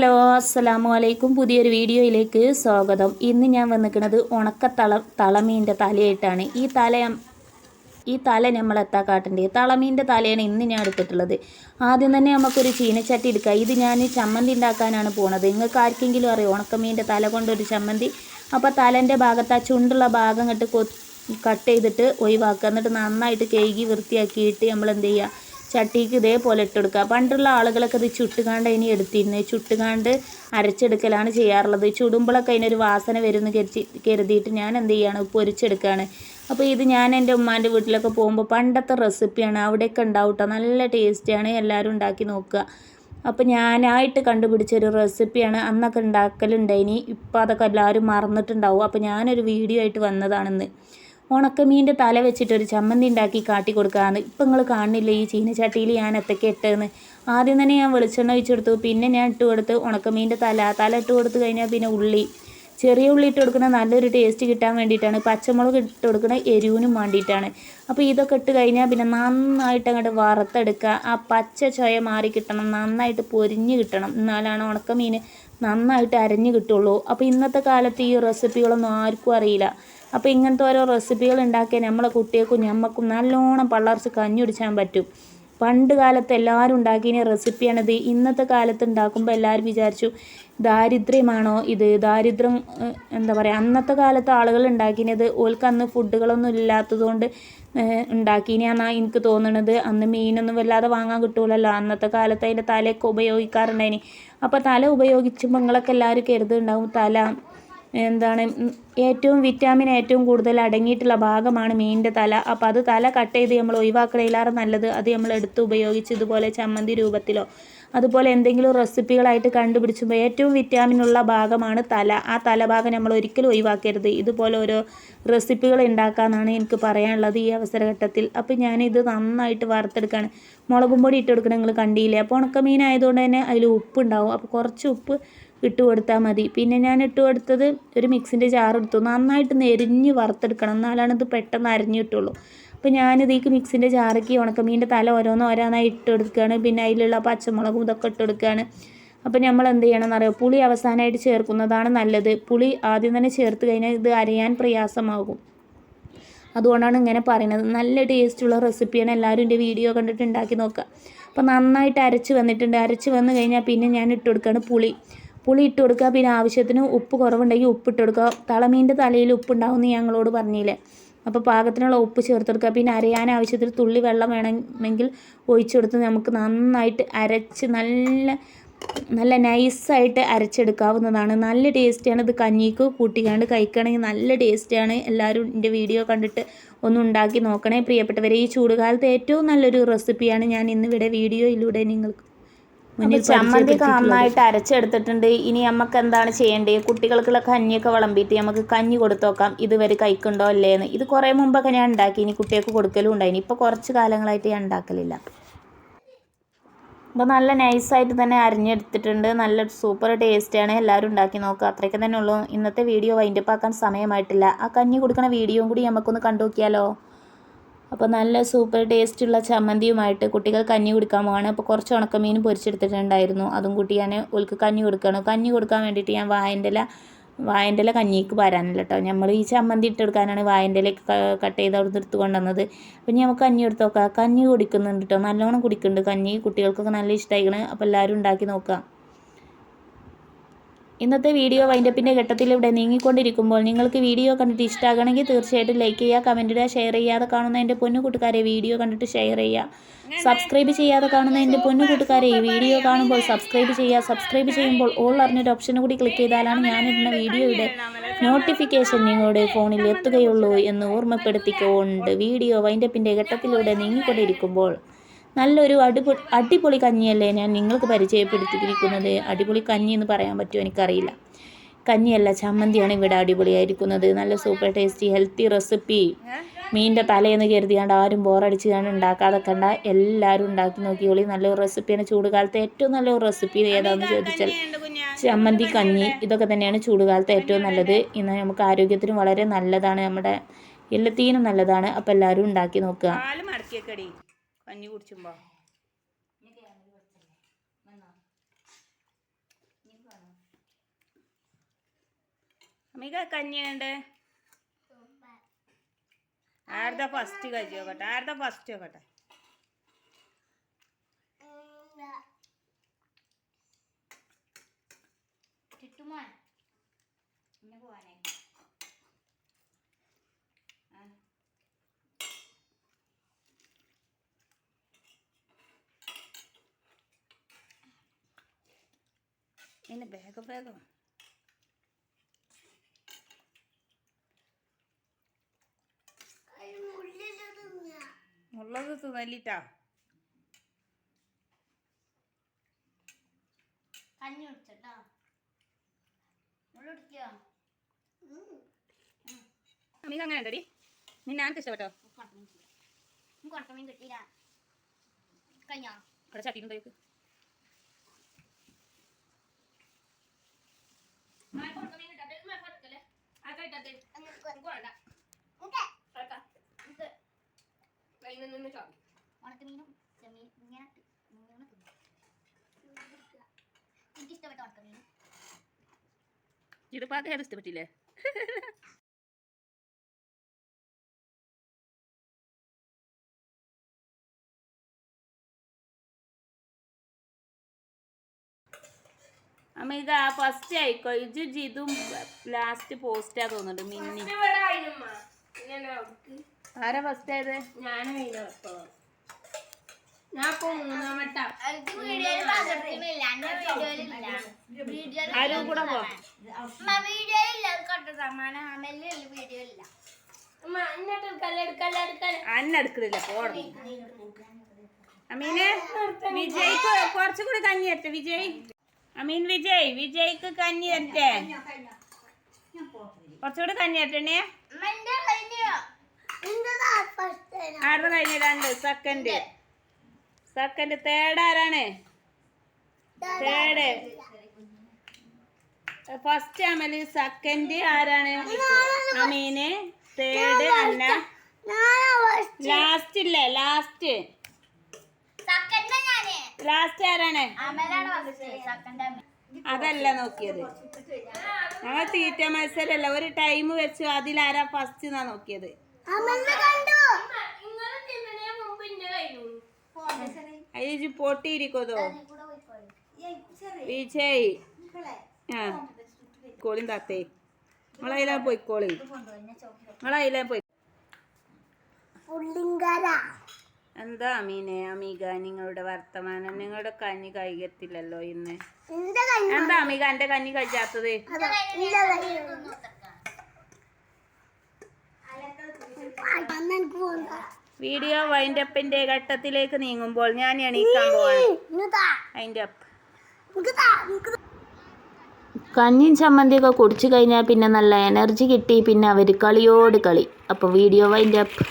Hello അസ്സലാമു അലൈക്കും പുതിയൊരു വീഡിയോയിലേക്ക് സ്വാഗതം. ഇന്ന് ഞാൻ വന്നിരിക്കുന്നത് ഉണക്ക തള തളമീന്റെ തലയായിട്ടാണ്. ഈ തല ഈ തല നമ്മൾ എത്താ കാട്ടേണ്ടത് തളമീന്റെ തലയാണ് ഇന്ന് ഞാൻ എടുത്തിട്ടുള്ളത്. ആദ്യം തന്നെ നമുക്കൊരു ചീനച്ചട്ടി എടുക്കുക ഇത് ഞാൻ ചമ്മന്തി ഉണ്ടാക്കാനാണ് പോണത്. നിങ്ങൾക്ക് ആർക്കെങ്കിലും അറിയാം? ഉണക്കമീന്റെ തല കൊണ്ടൊരു ചമ്മന്തി. അപ്പോൾ തലേന്റെ ഭാഗത്ത് ആ ചുണ്ടുള്ള ഭാഗം കട്ട് കൊ കട്ട് ചെയ്തിട്ട് ഒഴിവാക്കുക. എന്നിട്ട് നന്നായിട്ട് കഴുകി വൃത്തിയാക്കിയിട്ട് നമ്മൾ എന്ത് ചെയ്യുക? ചട്ടിക്ക് ഇതേപോലെ ഇട്ടെടുക്കുക പണ്ടുള്ള ആളുകളൊക്കെ ഇത് ചുട്ടുകാണ്ട് അതിന് എടുത്തിരുന്നു. ചുട്ടുകാണ്ട് അരച്ചെടുക്കലാണ് ചെയ്യാറുള്ളത്. ചുടുമ്പോഴൊക്കെ അതിനൊരു വാസന വരുമെന്ന് കരുതി കരുതിയിട്ട് ഞാൻ എന്ത് ചെയ്യാണ്? പൊരിച്ചെടുക്കുകയാണ്. അപ്പോൾ ഇത് ഞാൻ എന്റെ ഉമ്മാന്റെ വീട്ടിലൊക്കെ പോകുമ്പോൾ പണ്ടത്തെ റെസിപ്പിയാണ്. അവിടെയൊക്കെ ഉണ്ടാവും നല്ല ടേസ്റ്റിയാണ് എല്ലാവരും ഉണ്ടാക്കി നോക്കുക. അപ്പോൾ ഞാനായിട്ട് കണ്ടുപിടിച്ചൊരു റെസിപ്പിയാണ് അന്നൊക്കെ ഉണ്ടാക്കലുണ്ടായിനി. ഇപ്പോൾ അതൊക്കെ എല്ലാവരും മറന്നിട്ടുണ്ടാവും. അപ്പോൾ ഞാനൊരു വീഡിയോ ആയിട്ട് വന്നതാണെന്ന്. ഉണക്കമീന്റെ തല വെച്ചിട്ട് ഒരു ചമ്മന്തി ഉണ്ടാക്കി കാട്ടി കൊടുക്കാന്ന്. ഇപ്പം നിങ്ങൾ കാണുന്നില്ല ഈ ചീനച്ചട്ടിയിൽ ഞാൻ എത്തൊക്കെ ഇട്ടതെന്ന് ആദ്യം തന്നെ ഞാൻ വെളിച്ചെണ്ണ വെച്ചെടുത്തു പിന്നെ ഞാൻ ഇട്ട് കൊടുത്ത് ഉണക്കമീന്റെ തല. തല ഇട്ട് കൊടുത്ത് കഴിഞ്ഞാൽ പിന്നെ ഉള്ളി. ചെറിയ ഉള്ളി ഇട്ട് കൊടുക്കുന്ന നല്ലൊരു ടേസ്റ്റ് കിട്ടാൻ വേണ്ടിയിട്ടാണ്. പച്ചമുളക് ഇട്ട് കൊടുക്കുന്ന എരിവിനും വേണ്ടിയിട്ടാണ്. അപ്പോൾ ഇതൊക്കെ ഇട്ട് കഴിഞ്ഞാൽ പിന്നെ നന്നായിട്ട് അങ്ങോട്ട് വറുത്തെടുക്കുക. ആ പച്ച ചൊയ മാറി കിട്ടണം. നന്നായിട്ട് പൊരിഞ്ഞ് കിട്ടണം. എന്നാലാണ് ഉണക്കമീൻ നന്നായിട്ട് അരഞ്ഞ് കിട്ടുള്ളൂ. അപ്പോൾ ഇന്നത്തെ കാലത്ത് ഈ റെസിപ്പികളൊന്നും ആർക്കും അറിയില്ല. അപ്പോൾ ഇങ്ങനത്തെ ഓരോ റെസിപ്പികൾ ഉണ്ടാക്കിയാൽ നമ്മളെ കുട്ടികൾക്കും ഞമ്മക്കും നല്ലോണം പള്ളർച്ച് കഞ്ഞി കുടിച്ചാൻ പറ്റും. പണ്ട് കാലത്ത് എല്ലാവരും ഉണ്ടാക്കിയ റെസിപ്പിയാണിത്. ഇന്നത്തെ കാലത്ത് ഉണ്ടാക്കുമ്പോൾ എല്ലാവരും വിചാരിച്ചു ദാരിദ്ര്യമാണോ ഇത്? ദാരിദ്ര്യം എന്താ പറയുക അന്നത്തെ കാലത്ത് ആളുകൾ ഉണ്ടാക്കിയത് ഓൽക്ക് അന്ന് ഫുഡുകളൊന്നും ഇല്ലാത്തതുകൊണ്ട് ഉണ്ടാക്കിനെന്നാണ് എനിക്ക് തോന്നുന്നത് അന്ന് മീനൊന്നും വല്ലാതെ വാങ്ങാൻ കിട്ടൂലല്ലോ. അന്നത്തെ കാലത്ത് അതിന്റെ തലയൊക്കെ ഉപയോഗിക്കാറുണ്ടായിനി. അപ്പോൾ തല ഉപയോഗിച്ചുമ്പോൾ നിങ്ങളൊക്കെ എല്ലാവരും കരുതുണ്ടാവും തല എന്താണ് ഏറ്റവും വിറ്റാമിൻ ഏറ്റവും കൂടുതൽ അടങ്ങിയിട്ടുള്ള ഭാഗമാണ് മീനിന്റെ തല. അപ്പോൾ അത് തല കട്ട് ചെയ്ത് നമ്മൾ ഒഴിവാക്കണേലാറ് നല്ലത്. അത് നമ്മൾ എടുത്ത് ഉപയോഗിച്ച് ഇതുപോലെ ചമ്മന്തി രൂപത്തിലോ അതുപോലെ എന്തെങ്കിലും റെസിപ്പികളായിട്ട് കണ്ടുപിടിച്ചുമ്പോൾ ഏറ്റവും വിറ്റാമിൻ ഉള്ള ഭാഗമാണ് തല. ആ തലഭാഗം നമ്മൾ ഒരിക്കലും ഒഴിവാക്കരുത്. ഇതുപോലെ ഓരോ റെസിപ്പികൾ ഉണ്ടാക്കാമെന്നാണ് എനിക്ക് പറയാനുള്ളത് ഈ അവസരഘട്ടത്തിൽ. അപ്പോൾ ഞാനിത് നന്നായിട്ട് വറുത്തെടുക്കുകയാണ് മുളകും പൊടി ഇട്ട് നിങ്ങൾ കണ്ടില്ലേ? അപ്പോൾ ഉണക്കമീൻ ആയതുകൊണ്ട് തന്നെ അതിൽ ഉപ്പുണ്ടാവും അപ്പോൾ കുറച്ച് ഉപ്പ് ഇട്ട് കൊടുത്താൽ മതി. പിന്നെ ഞാൻ ഇട്ട് കൊടുത്തത് ഒരു മിക്സിന്റെ ജാർ നന്നായിട്ട് നെരിഞ്ഞ് വറുത്തെടുക്കണം. എന്നാലാണ് ഇത് പെട്ടെന്ന് അരിഞ്ഞ് കിട്ടുള്ളൂ. അപ്പോൾ ഞാനിതേക്ക് മിക്സിന്റെ ജാറേക്ക് ഉണക്കമീന്റെ തല ഓരോന്ന് ഓരോന്നായി ഇട്ട് കൊടുക്കുകയാണ്. പിന്നെ അതിലുള്ള പച്ചമുളകും ഇതൊക്കെ ഇട്ട് കൊടുക്കുകയാണ്. അപ്പോൾ നമ്മൾ എന്ത് ചെയ്യണമെന്ന് അറിയാം പുളി അവസാനമായിട്ട് ചേർക്കുന്നതാണ് നല്ലത്. പുളി ആദ്യം തന്നെ ചേർത്ത് കഴിഞ്ഞാൽ ഇത് അരയാൻ പ്രയാസമാകും. അതുകൊണ്ടാണ് ഇങ്ങനെ പറയുന്നത്. നല്ല ടേസ്റ്റുള്ള റെസിപ്പിയാണ്. എല്ലാവരും എന്റെ വീഡിയോ കണ്ടിട്ട് ഉണ്ടാക്കി നോക്കുക. അപ്പോൾ നന്നായിട്ട് അരച്ച് വന്നിട്ടുണ്ട്. അരച്ച് വന്ന് കഴിഞ്ഞാൽ പിന്നെ ഞാൻ ഇട്ട് കൊടുക്കുകയാണ് പുളി. പുളി ഇട്ട് കൊടുക്കുക പിന്നെ ആവശ്യത്തിന് ഉപ്പ് കുറവുണ്ടെങ്കിൽ ഉപ്പ് ഇട്ട് കൊടുക്കുക. തളമീന്റെ തലയിൽ ഉപ്പുണ്ടാവും ഞങ്ങളോട് പറഞ്ഞില്ലേ. അപ്പോൾ പാകത്തിനുള്ള ഉപ്പ് ചേർത്ത് കൊടുക്കുക. പിന്നെ അരയാൻ ആവശ്യത്തിൽ തുള്ളി വെള്ളം വേണമെങ്കിൽ ഒഴിച്ചു കൊടുത്ത് നമുക്ക് നന്നായിട്ട് അരച്ച് നല്ല നല്ല നൈസായിട്ട് അരച്ചെടുക്കാവുന്നതാണ്. നല്ല ടേസ്റ്റിയാണ്. ഇത് കഞ്ഞിക്ക് കൂട്ടിക്കാണ്ട് കഴിക്കണമെങ്കിൽ നല്ല ടേസ്റ്റിയാണ്. എല്ലാവരും എന്റെ വീഡിയോ കണ്ടിട്ട് ഒന്ന് ഉണ്ടാക്കി നോക്കണേ. പ്രിയപ്പെട്ടവരെ ഈ ചൂടുകാലത്ത് ഏറ്റവും നല്ലൊരു റെസിപ്പിയാണ് ഞാൻ ഇന്നിവിടെ വീഡിയോയിലൂടെ നിങ്ങൾക്ക് ചമ്മന്തി നന്നായിട്ട് അരച്ചെടുത്തിട്ടുണ്ട്. ഇനി നമുക്ക് എന്താണ് ചെയ്യേണ്ടത്? കുട്ടികൾക്കുള്ള കഞ്ഞിയൊക്കെ വിളമ്പിയിട്ട് നമുക്ക് കഞ്ഞി കൊടുത്തു നോക്കാം. ഇതുവരെ കഴിക്കുണ്ടോ അല്ലേന്ന് ഇത് കുറേ മുമ്പൊക്കെ ഞാൻ ഉണ്ടാക്കി. ഇനി കുട്ടികൾക്ക് കൊടുക്കലും ഉണ്ടായിനി ഇപ്പോൾ കുറച്ച് കാലങ്ങളായിട്ട് ഞാൻ ഉണ്ടാക്കലില്ല. അപ്പോൾ നല്ല നൈസായിട്ട് തന്നെ അരിഞ്ഞെടുത്തിട്ടുണ്ട്. നല്ല സൂപ്പർ ടേസ്റ്റാണ് എല്ലാവരും ഉണ്ടാക്കി നോക്കുക അത്രയ്ക്ക് തന്നെ ഉള്ളൂ. ഇന്നത്തെ വീഡിയോ വൈൻഡപ്പ് ആക്കാൻ സമയമായിട്ടില്ല. ആ കഞ്ഞി കൊടുക്കുന്ന വീഡിയോയും കൂടി നമുക്കൊന്ന് കണ്ടു നോക്കിയാലോ അപ്പോൾ നല്ല സൂപ്പർ ടേസ്റ്റുള്ള ചമ്മന്തിയുമായിട്ട് കുട്ടികൾ കഞ്ഞി കൊടുക്കാൻ പോവാണ്. അപ്പോൾ കുറച്ച് ഉണക്കമീൻ പൊരിച്ചെടുത്തിട്ടുണ്ടായിരുന്നു. അതും കൂട്ടി ഞാൻ ഓൾക്ക് കഞ്ഞി കൊടുക്കുകയാണ് കഞ്ഞി കൊടുക്കാൻ വേണ്ടിയിട്ട് ഞാൻ വായന്റെ ഇല വായന്റെ ഇല കഞ്ഞിക്ക് വരാനില്ല കേട്ടോ നമ്മൾ ഈ ചമ്മന്തി ഇട്ടെടുക്കാനാണ് വായന്റെ ഇല കട്ട് ചെയ്ത് അവിടെ എടുത്ത് കൊണ്ടുവന്നത്. അപ്പം നമുക്ക് കഞ്ഞി എടുത്ത് നോക്കാം. കഞ്ഞി കുടിക്കുന്നുണ്ട് കേട്ടോ നല്ലോണം കുടിക്കുന്നുണ്ട് കഞ്ഞി. കുട്ടികൾക്കൊക്കെ നല്ല ഇഷ്ടമായിക്കണ് അപ്പോൾ എല്ലാവരും ഉണ്ടാക്കി നോക്കാം. ഇന്നത്തെ വീഡിയോ വൈൻഡപ്പിന്റെ ഘട്ടത്തിലൂടെ നീങ്ങിക്കൊണ്ടിരിക്കുമ്പോൾ നിങ്ങൾക്ക് വീഡിയോ കണ്ടിട്ട് ഇഷ്ടമാകണമെങ്കിൽ തീർച്ചയായിട്ടും ലൈക്ക് ചെയ്യുക കമന്റ് ഇടുക ഷെയർ ചെയ്യാതെ കാണുന്ന എന്റെ പൊന്നു കൂട്ടുകാരെ വീഡിയോ കണ്ടിട്ട് ഷെയർ ചെയ്യുക. സബ്സ്ക്രൈബ് ചെയ്യാതെ കാണുന്ന എന്റെ പൊന്നു കൂട്ടുകാരെ ഈ വീഡിയോ കാണുമ്പോൾ സബ്സ്ക്രൈബ് ചെയ്യുക. സബ്സ്ക്രൈബ് ചെയ്യുമ്പോൾ ഓൾ അറിഞ്ഞൊരു ഓപ്ഷൻ കൂടി ക്ലിക്ക് ചെയ്താലാണ് ഞാനിടുന്ന വീഡിയോയുടെ നോട്ടിഫിക്കേഷൻ നിങ്ങളുടെ ഫോണിൽ എത്തുകയുള്ളൂ എന്ന് ഓർമ്മപ്പെടുത്തിക്കൊണ്ട് വീഡിയോ വൈൻഡപ്പിന്റെ ഘട്ടത്തിലൂടെ നീങ്ങിക്കൊണ്ടിരിക്കുമ്പോൾ നല്ലൊരു അടിപൊളി അടിപൊളി കഞ്ഞിയല്ലേ ഞാൻ നിങ്ങൾക്ക് പരിചയപ്പെടുത്തിയിരിക്കുന്നത്? അടിപൊളി കഞ്ഞി എന്ന് പറയാൻ പറ്റുമോ എനിക്കറിയില്ല. കഞ്ഞിയല്ല ചമ്മന്തിയാണ് ഇവിടെ അടിപൊളിയായിരിക്കുന്നത്. നല്ല സൂപ്പർ ടേസ്റ്റി ഹെൽത്തി റെസിപ്പി. മീനിന്റെ തലേന്ന് കരുതിയാണ്ട് ആരും ബോറടിച്ച് ഞാൻ ഉണ്ടാക്കാതെ കണ്ട എല്ലാവരും ഉണ്ടാക്കി നോക്കിയോളി നല്ലൊരു റെസിപ്പിയാണ് ചൂടുകാലത്തെ ഏറ്റവും നല്ലൊരു റെസിപ്പി ഏതാണെന്ന് ചോദിച്ചാൽ ചമ്മന്തി കഞ്ഞി ഇതൊക്കെ തന്നെയാണ് ചൂടുകാലത്തെ ഏറ്റവും നല്ലത്. ഇന്ന് നമുക്ക് ആരോഗ്യത്തിനും വളരെ നല്ലതാണ്. നമ്മുടെ എല്ലാത്തിനും നല്ലതാണ്. അപ്പോൾ എല്ലാവരും ഉണ്ടാക്കി നോക്കുക. മഞ്ഞ കുടിച്ചുമ്പോ? അമ്മിക കഞ്ഞിയുണ്ട് ആരുടെ ഫസ്റ്റ് കഞ്ഞി നോക്കട്ടെ ആരുടെ ഫസ്റ്റ് നോക്കട്ടെ ചുറ്റുമാണ് പിന്നെ വേഗം വേഗം മുള്ളത് തിന്നല്ലിട്ടാ കഞ്ഞി കുടിച്ചോ മുള്ളുടിക്കോ മിക അങ്ങനെ ഉണ്ടടി. നിന്നെ ആർക്ക് ഇഷ്ടപ്പെട്ടോ? കൊണ്ടമീൻ കിട്ടിയില്ല. കഴിഞ്ഞോ? അവിടെ ചട്ടിയിട്ടുണ്ടോ ഉണക്കമീനും ചെമ്മീൻ ഇങ്ങനെ ഇങ്ങനെ തിന്നും എനിക്ക് ഇഷ്ടപ്പെട്ട ഉണക്കമീൻ ഇത് പാകം ഇഷ്ടപ്പെട്ടില്ലേ അമ്മ ഇത് ഫസ്റ്റ് ആയിക്കോ ഇത് ജിതും ലാസ്റ്റ് പോസ്റ്റാ തോന്നുന്നുണ്ട് മിന്നി. ആരാ ഫസ്റ്റ് ആയത്? എനിക്ക് വീഡിയോയിൽ പകർത്തുന്നില്ല എന്റെ വീഡിയോയിലില്ല വീഡിയോയിൽ ആരും കൂടെ പോ. വീഡിയോയില്ല കണ്ടു? സമ്മാനം അമലില്ല വീഡിയോയില്ല അന്നെടുക്കുന്നില്ല പോണം അമീനെ വിജയ്ക്ക് കുറച്ചുകൂടി കഞ്ഞി തരട്ടെ വിജയ്. അമീൻ വിജയ് വിജയ്ക്ക് കഞ്ഞി തരട്ടെ കുറച്ചുകൂടി കഞ്ഞി തരട്ടെ ആരുടെ കഴിഞ്ഞ രണ്ട് സെക്കൻഡ് സെക്കൻഡ് തേർഡ് ആരാണ്? തേർഡ് ഫസ്റ്റ് അമൽ സെക്കൻഡ് ആരാണ്? അമീന് തേർഡ് അന്ന. ലാസ്റ്റ് ഇല്ലേ? ലാസ്റ്റ് ലാസ്റ്റ് ആരാണ്? അതല്ല നോക്കിയത്. ഞങ്ങൾ തീറ്റ മത്സരമല്ല. ഒരു ടൈം വെച്ചു. അതിലാരാ ഫസ്റ്റ് എന്നാ നോക്കിയത്. അതിൽ പൊട്ടിയിരിക്കതോ വിജയ്. ആ. കോളിയും താത്തേ. നമ്മളതിലാ പോയിക്കോളി നമ്മളതിലാ പോയി എന്താ അമീനെ അമീക നിങ്ങളുടെ വർത്തമാനം? നിങ്ങളുടെ കഞ്ഞി കഴിക്കത്തില്ലല്ലോ ഇന്ന്. എന്താ അമീക എന്റെ കഞ്ഞി കഴിച്ചാത്തത്? വീഡിയോ വൈൻഡ് അപ്പിന്റെ ഘട്ടത്തിലേക്ക് നീങ്ങുമ്പോൾ ഞാൻ എണീക്കാൻ പോവാണ്. കഞ്ഞിയും ചമ്മന്തിയൊക്കെ കുടിച്ചു കഴിഞ്ഞാൽ പിന്നെ നല്ല എനർജി കിട്ടി പിന്നെ അവർ കളിയോട് കളി. അപ്പോൾ വീഡിയോ വൈൻഡ് അപ്പ്